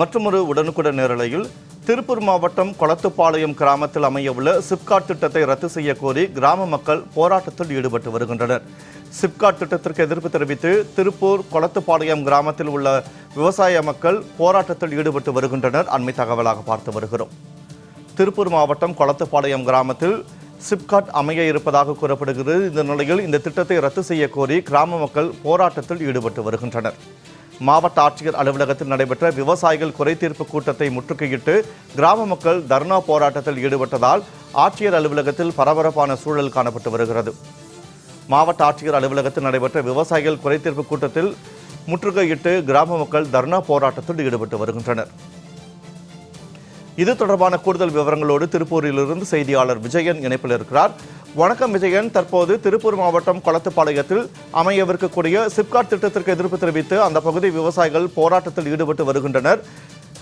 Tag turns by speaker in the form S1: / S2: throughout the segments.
S1: மற்றொரு உடனுக்குடன் நேரலையில் திருப்பூர் மாவட்டம் கொளத்துப்பாளையம் கிராமத்தில் அமையவுள்ள சிப்காட் திட்டத்தை ரத்து செய்ய கோரி கிராம மக்கள் போராட்டத்தில் ஈடுபட்டு வருகின்றனர். சிப்காட் திட்டத்திற்கு எதிர்ப்பு தெரிவித்து திருப்பூர் கொளத்துப்பாளையம் கிராமத்தில் உள்ள விவசாய மக்கள் போராட்டத்தில் ஈடுபட்டு வருகின்றனர். அண்மை தகவலாக பார்த்து வருகிறோம். திருப்பூர் மாவட்டம் கொளத்துப்பாளையம் கிராமத்தில் சிப்காட் அமைய இருப்பதாக கூறப்படுகிறது. இந்த நிலையில் இந்த திட்டத்தை ரத்து செய்ய கோரி கிராம மக்கள் போராட்டத்தில் ஈடுபட்டு வருகின்றனர். மாவட்ட ஆட்சியர் அலுவலகத்தில் நடைபெற்ற விவசாயிகள் குறைதீர்ப்பு கூட்டத்தை முற்றுகையிட்டு கிராம மக்கள் தர்ணா போராட்டத்தில் ஈடுபட்டதால் ஆட்சியர் அலுவலகத்தில் பரபரப்பான சூழல் காணப்பட்டு வருகிறது. மாவட்ட ஆட்சியர் அலுவலகத்தில் நடைபெற்ற விவசாயிகள் குறைதீர்ப்பு கூட்டத்தில் முற்றுகையிட்டு கிராம மக்கள் தர்ணா போராட்டத்தில் ஈடுபட்டு வருகின்றனர். இது தொடர்பான கூடுதல் விவரங்களோடு திருப்பூரிலிருந்து செய்தியாளர் விஜயன் இணைப்பில் இருக்கிறார். வணக்கம் விஜயன். தற்போது திருப்பூர் மாவட்டம் கொளத்துப்பாளையத்தில் அமையவிருக்கக்கூடிய சிப்காட் திட்டத்திற்கு எதிர்ப்பு தெரிவித்து அந்த பகுதி விவசாயிகள் போராட்டத்தில் ஈடுபட்டு வருகின்றனர்.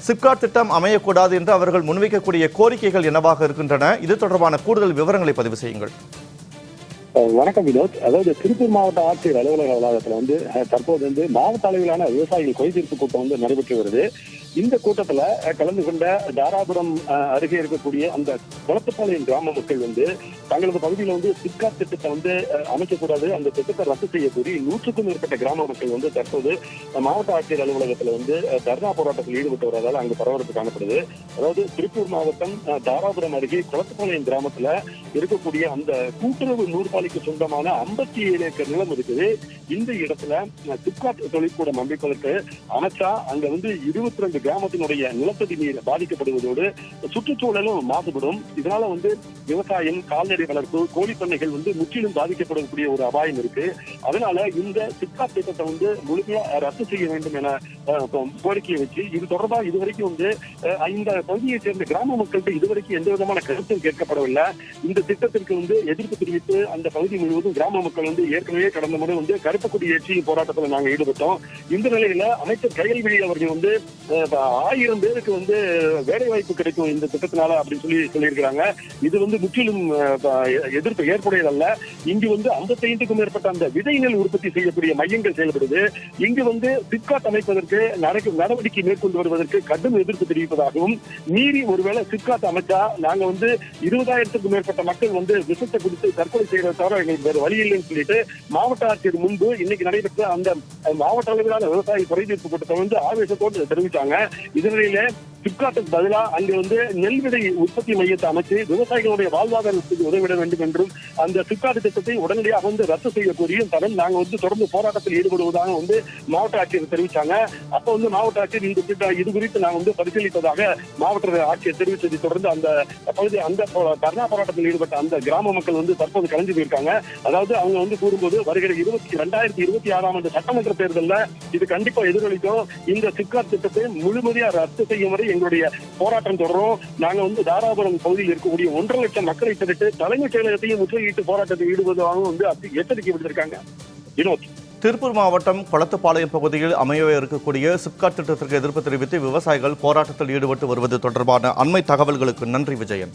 S1: சிப்காட் திட்டம் அமையக்கூடாது என்று அவர்கள் முன்வைக்கக்கூடிய கோரிக்கைகள் என்னவாக இருக்கின்றன? இது தொடர்பான கூடுதல் விவரங்களை பதிவு செய்யுங்கள்.
S2: வணக்கம் வினோத். அதாவது திருப்பூர் மாவட்ட ஆட்சியர் அலுவலக வளாகத்தில் வந்து தற்போது வந்து மாவட்ட அளவிலான விவசாயிகள் குறைதீர்ப்பு கூட்டம் வந்து நடைபெற்று வருது. இந்த கூட்டத்துல கலந்து கொண்ட தாராபுரம் அருகே இருக்கக்கூடிய அந்த குளத்துப்பாளையம் கிராம மக்கள் வந்து தங்களது பகுதியில வந்து சிப்காட் திட்டத்தை வந்து அமைக்கக்கூடாது. அந்த திட்டத்தை ரத்து செய்ய கோரி நூற்றுக்கும் மேற்பட்ட கிராம மக்கள் வந்து தற்போது மாவட்ட ஆட்சியர் அலுவலகத்துல வந்து தர்ணா போராட்டத்தில் ஈடுபட்டு வருவதால் அங்கு பரபரப்பு காணப்படுது. அதாவது திருப்பூர் மாவட்டம் தாராபுரம் அருகே குளத்துப்பாளையம் கிராமத்துல இருக்கக்கூடிய அந்த கூட்டுறவு நூற்பாலைக்கு சொந்தமான ஐம்பத்தி ஏழு ஏக்கர் நிலம் இருக்குது. இந்த இடத்துல சிப்காட் தொழிற்கூடம் அமைப்பதற்கு அமைச்சா அங்க வந்து இருபத்தி ரெண்டு கிராமத்தினுடைய நிலத்தடி நீர் பாதிக்கப்படுவதோடு சுற்றுச்சூழலும் மாசுபடும். இதனால வந்து விவசாயம் கால்நடை வளர்ப்பு கோழி பண்ணைகள் வந்து முற்றிலும் பாதிக்கப்படக்கூடிய ஒரு அபாயம் இருக்கு. அதனால இந்த சிப்காட் திட்டத்தை வந்து முழுமையா ரத்து செய்ய வேண்டும் என கோரிக்கையை வச்சு இது தொடர்பாக இதுவரைக்கும் வந்து இந்த பகுதியைச் சேர்ந்த கிராம மக்கள்கிட்ட இதுவரைக்கும் எந்த விதமான கருத்தும் கேட்கப்படவில்லை. இந்த திட்டத்திற்கு வந்து எதிர்ப்பு தெரிவித்து அந்த பகுதி முழுவதும் கிராம மக்கள் வந்து ஏற்கனவே கடந்த முறை வந்து கருப்பு ஏற்றி போராட்டத்தில் நாங்கள் ஈடுபட்டோம். இந்த நிலையில அமைச்சர் கையல்விழி அவர்கள் வந்து ஆயிரம் பேருக்கு வந்து வேலை வாய்ப்பு கிடைக்கும் இந்த திட்டத்தினால அப்படின்னு சொல்லி சொல்லியிருக்கிறாங்க. இது வந்து முற்றிலும் எதிர்ப்பு ஏற்புடையதல்ல. இங்கு வந்து ஐம்பத்தைந்துக்கும் மேற்பட்ட அந்த விதை நெல் உற்பத்தி செய்யக்கூடிய மையங்கள் செயல்படுது. இங்கு வந்து சிப்காட் அமைப்பதற்கு நடக்க- நடவடிக்கை மேற்கொண்டு வருவதற்கு கடும் எதிர்ப்பு தெரிவிப்பதாகவும் மீறி ஒருவேளை சிப்காட் அமைச்சா நாங்க வந்து இருபதாயிரத்துக்கும் மேற்பட்ட மக்கள் வந்து விஷத்தை குடித்து தற்கொலை செய்யறத தவிர எங்களுக்கு வேறு வழி இல்லைன்னு சொல்லிட்டு மாவட்ட ஆட்சியர் முன்பு இன்னைக்கு நடைபெற்ற அந்த மாவட்ட அளவிலான விவசாய குறைதீர்ப்பு கூட்டத்தை வந்து ஆவேசத்தோடு தெரிவித்தாங்க இதனிடையில சிப்காட்டுக்கு பதிலாக அங்கே வந்து நெல் விதை உற்பத்தி மையத்தை அமைச்சு விவசாயிகளுடைய வாழ்வாதாரத்துக்கு உதவிட வேண்டும் என்றும் அந்த சிப்காட் திட்டத்தை உடனடியாக வந்து ரத்து செய்ய கோரியும் தரம் நாங்க வந்து தொடர்ந்து போராட்டத்தில் ஈடுபடுவதாக வந்து மாவட்ட ஆட்சியர் தெரிவித்தாங்க அப்ப வந்து மாவட்ட ஆட்சியர் இந்த திட்டம் இது குறித்து நாங்க வந்து பரிசீலித்ததாக மாவட்ட ஆட்சியர் தெரிவித்ததை தொடர்ந்து அந்த பகுதி அந்த போ- தர்ணா போராட்டத்தில் ஈடுபட்ட அந்த கிராம மக்கள் வந்து தற்போது கலைஞ்சு போயிருக்காங்க. அதாவது அவங்க வந்து கூறும்போது வருகிற இருபத்தி ரெண்டாயிரத்தி இருபத்தி ஆறாம் ஆண்டு சட்டமன்ற தேர்தலில் இது கண்டிப்பா எதிரொலிக்கும். இந்த சிப்காட் திட்டத்தை முழுமையா ரத்து செய்யும் வரை எங்களுடைய போராட்டம் தொடரும். நாங்க வந்து தாராபுரம் பகுதியில் இருக்கக்கூடிய ஒன்றரை லட்சம் மக்களை திரட்டு தலைமைச் செயலகத்தையும் முற்றுகையிட்டு போராட்டத்தில் ஈடுபடுவாங்க வந்து எச்சரிக்கை விடுத்திருக்காங்க. வினோத்.
S1: திருப்பூர் மாவட்டம் குளத்துப்பாளையம் பகுதியில் அமைய இருக்கக்கூடிய சிப்காட் திட்டத்திற்கு எதிர்ப்பு தெரிவித்து விவசாயிகள் போராட்டத்தில் ஈடுபட்டு வருவது தொடர்பான அண்மை தகவல்களுக்கு நன்றி விஜயன்.